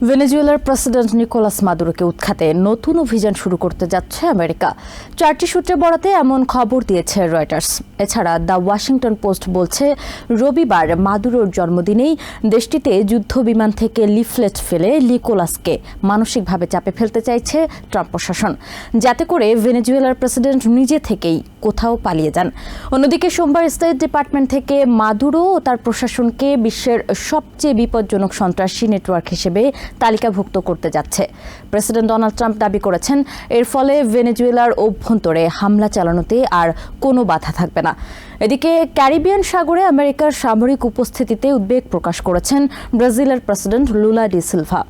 ভেনেজুয়েলার president Nicolas মাদুরোকে উৎখাতে নতুন অভিযান শুরু করতে যাচ্ছে আমেরিকা। চারটি সূত্রে বরাতে এমন খবর দিয়েছে রয়টার্স। এছাড়া দ্য ওয়াশিংটন পোস্ট বলছে, রবিবার মাদুরোর জন্মদিনেই দেশটিতে যুদ্ধ বিমান থেকে লিফলেট ফেলে নিকোলাসকে মানসিকভাবে চাপে ফেলতে চাইছে ট্রাম্প প্রশাসন। যাতে করে ভেনেজুয়েলার প্রেসিডেন্ট নিজে থেকেই কোথাও পালিয়ে যান। অন্যদিকে সোমবার স্টেট ডিপার্টমেন্ট থেকে মাদুরো ও তার প্রশাসনকে বিশ্বের সবচেয়ে বিপজ্জনক সন্ত্রাসী নেটওয়ার্ক হিসেবে তালিকাভুক্ত করতে যাচ্ছে। প্রেসিডেন্ট ডোনাল্ড ট্রাম্প দাবি করেছেন, এর ফলে ভেনেজুয়েলার অভ্যন্তরে হামলা চালানোতে আর কোনো বাধা থাকবে না। এদিকে ক্যারিবিয়ান সাগরে আমেরিকার সামরিক উপস্থিতিতে উদ্বেগ প্রকাশ করেছেন ব্রাজিলের প্রেসিডেন্ট লুলা ডি সিলভা।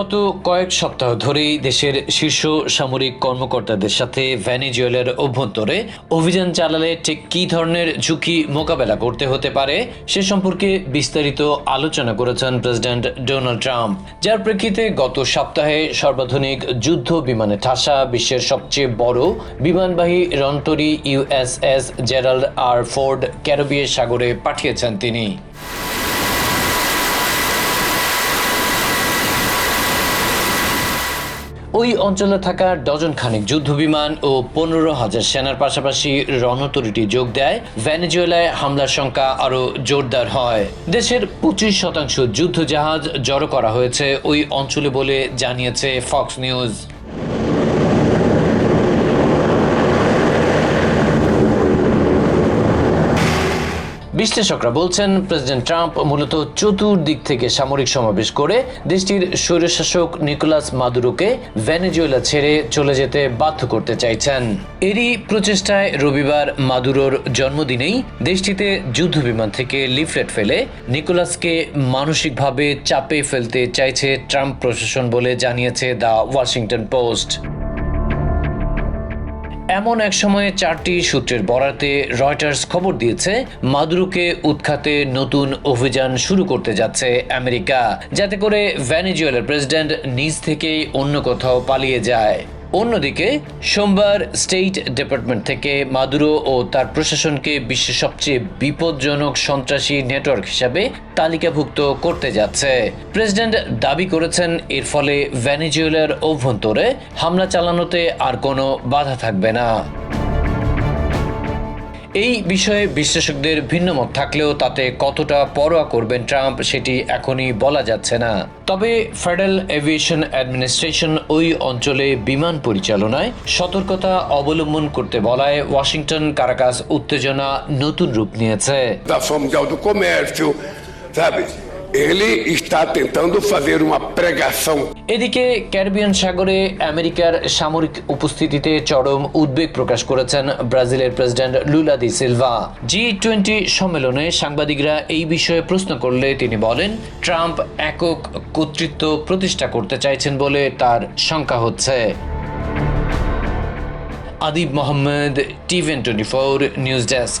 গত কয়েক সপ্তাহ ধরেই দেশের শীর্ষ সামরিক কর্মকর্তাদের সাথে ভ্যানিজুয়েলার অভ্যন্তরে অভিযান চালালে ঠিক কী ধরনের ঝুঁকি মোকাবেলা করতে হতে পারে সে সম্পর্কে বিস্তারিত আলোচনা করেছেন প্রেসিডেন্ট ডোনাল্ড ট্রাম্প। যার প্রেক্ষিতে গত সপ্তাহে সর্বাধুনিক যুদ্ধ বিমানে ঠাসা বিশ্বের সবচেয়ে বড় বিমানবাহী রন্তরি ইউএসএস জেরাল্ড আর ফোর্ড ক্যারোবিয় সাগরে পাঠিয়েছেন তিনি। ওই অঞ্চলে থাকা ডজন খানিক যুদ্ধ বিমান ও পনেরো হাজার সেনার পাশাপাশি রণতরীটি যোগ দেয়। ভেনেজুয়েলায় হামলার সংখ্যা আরও জোরদার হয়। দেশের পঁচিশ শতাংশ যুদ্ধ জাহাজ জড়ো করা হয়েছে ওই অঞ্চলে বলে জানিয়েছে ফক্স নিউজ। বিশ্লেষকরা বলছেন, প্রেসিডেন্ট ট্রাম্প মূলত চতুর্দিক থেকে সামরিক সমাবেশ করে দেশটির স্বৈরশাসক নিকোলাস মাদুরোকে ভেনেজুয়েলা ছেড়ে চলে যেতে বাধ্য করতে চাইছেন। এরই প্রচেষ্টায় রবিবার মাদুরোর জন্মদিনেই দেশটিতে যুদ্ধ বিমান থেকে লিফলেট ফেলে নিকোলাসকে মানসিকভাবে চাপে ফেলতে চাইছে ট্রাম্প প্রশাসন বলে জানিয়েছে দ্য ওয়াশিংটন পোস্ট। এমন এক সময়ে চারটি সূত্রের বরাতে রয়টার্স খবর দিয়েছে, মাদুরোকে উৎখাতে নতুন অভিযান শুরু করতে যাচ্ছে আমেরিকা, যাতে করে ভ্যানিজুয়েলার প্রেসিডেন্ট নিজ থেকেই অন্য কোথাও পালিয়ে যায়। অন্যদিকে, সোমবার স্টেট ডিপার্টমেন্ট থেকে মাদুরো ও তার প্রশাসনকে বিশ্বের সবচেয়ে বিপজ্জনক সন্ত্রাসী নেটওয়ার্ক হিসাবে তালিকাভুক্ত করতে যাচ্ছে। প্রেসিডেন্ট দাবি করেছেন, এর ফলে ভ্যানিজুয়েলার অভ্যন্তরে হামলা চালানোতে আর কোনো বাধা থাকবে না। এই বিষয়ে বিশ্লেষকদের ভিন্ন মত থাকলেও তাতে কতটা পরোয়া করবেন ট্রাম্প সেটি এখনই বলা যাচ্ছে না। তবে ফেডারেল এভিয়েশন অ্যাডমিনিস্ট্রেশন ওই অঞ্চলে বিমান পরিচালনায় সতর্কতা অবলম্বন করতে বলায় ওয়াশিংটন কারাকাস উত্তেজনা নতুন রূপ নিয়েছে। Ele está tentando fazer uma pregação. এদিকে ক্যারিবিয়ান সাগরে আমেরিকার সামরিক উপস্থিতিতে চরম উদ্বেগ প্রকাশ করেছেন ব্রাজিলের president Lula da Silva. G twenty সম্মেলনে সাংবাদিকরা এই বিষয়ে প্রশ্ন করলে তিনি বলেন, ট্রাম্প একক কর্তৃত্ব প্রতিষ্ঠা করতে চাইছেন বলে তার শঙ্কা হচ্ছে। Adib Mohammad TVN twenty four news desk.